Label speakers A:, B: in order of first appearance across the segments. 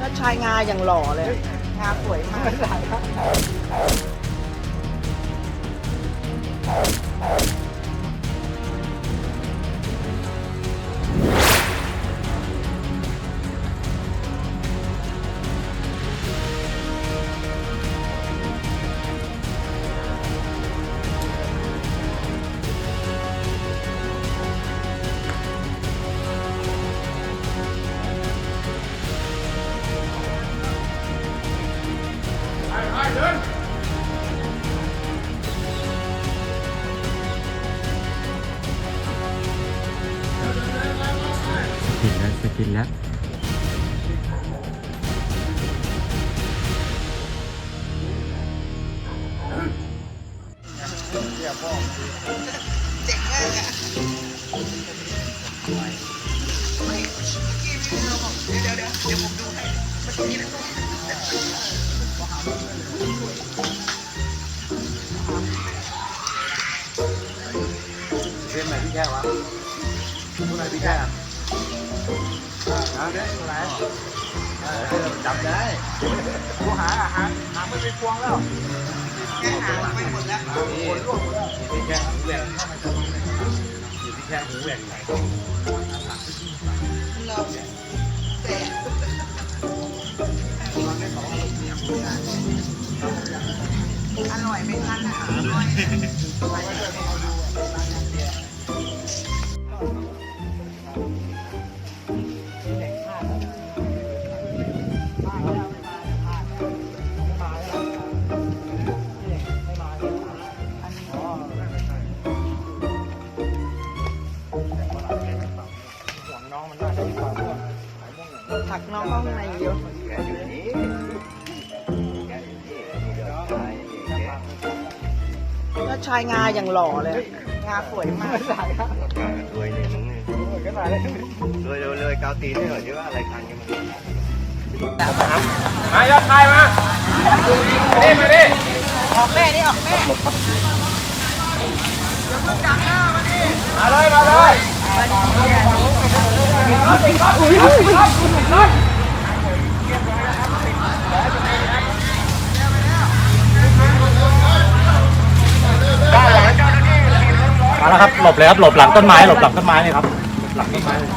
A: ก็ชายงาอย่างหล่อเลย งาสวยมาก
B: กินแล้วจะกินแล้ว
C: เรื่องไหนพี่แค่วะผู้ไหนพี่แค่ อะฮะผู้ไหนจับได้ผู้หาอาหารหาไม่เป็นพวงแล้ว
A: แค่หาไปหมดแล้ว
C: นี่พี่แค่หูแหว่งอยู่ที่แค่หูแหว่งไหน
A: เราแต่อร่อยไหมท่านอะอร่อย ผักน้องห้องในเยอะแล้วชายงาอย่างหล่อเลย งาสวยมาก
C: รวยเลยมึงเนี่ยรวยรวยเกาตีนให้หน่อยใช่ว่าอะไรคันกันมัน
A: ออกแม่นี่ออกแม่
B: มาเลยมาเลย มาแล้วครับ หลบเลยครับ หลบหลังต้นไม้ หลบหลังต้นไม้เลยครับ หลังต้นไม้เลย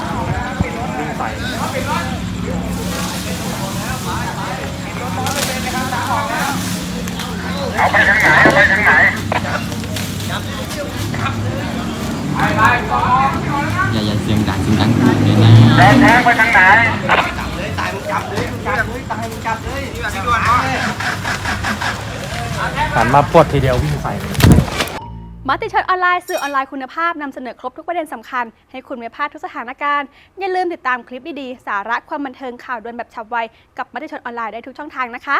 B: วิ่งไปอ
D: อย่าอย่าเสียงดังเสียงดังเดี๋ยวนะ
B: หันมาปวดทีเดียววิ่งใส่เลย
E: มติชนออนไลน์สื่อออนไลน์คุณภาพนำเสนอครบทุกประเด็นสำคัญ ให้คุณไม่พลาดทุกสถานการณ์ อย่าลืมติดตามคลิปดีๆ สาระความบันเทิงข่าวด่วนแบบฉับไว กับมติชนออนไลน์ได้ทุกช่องทางนะคะ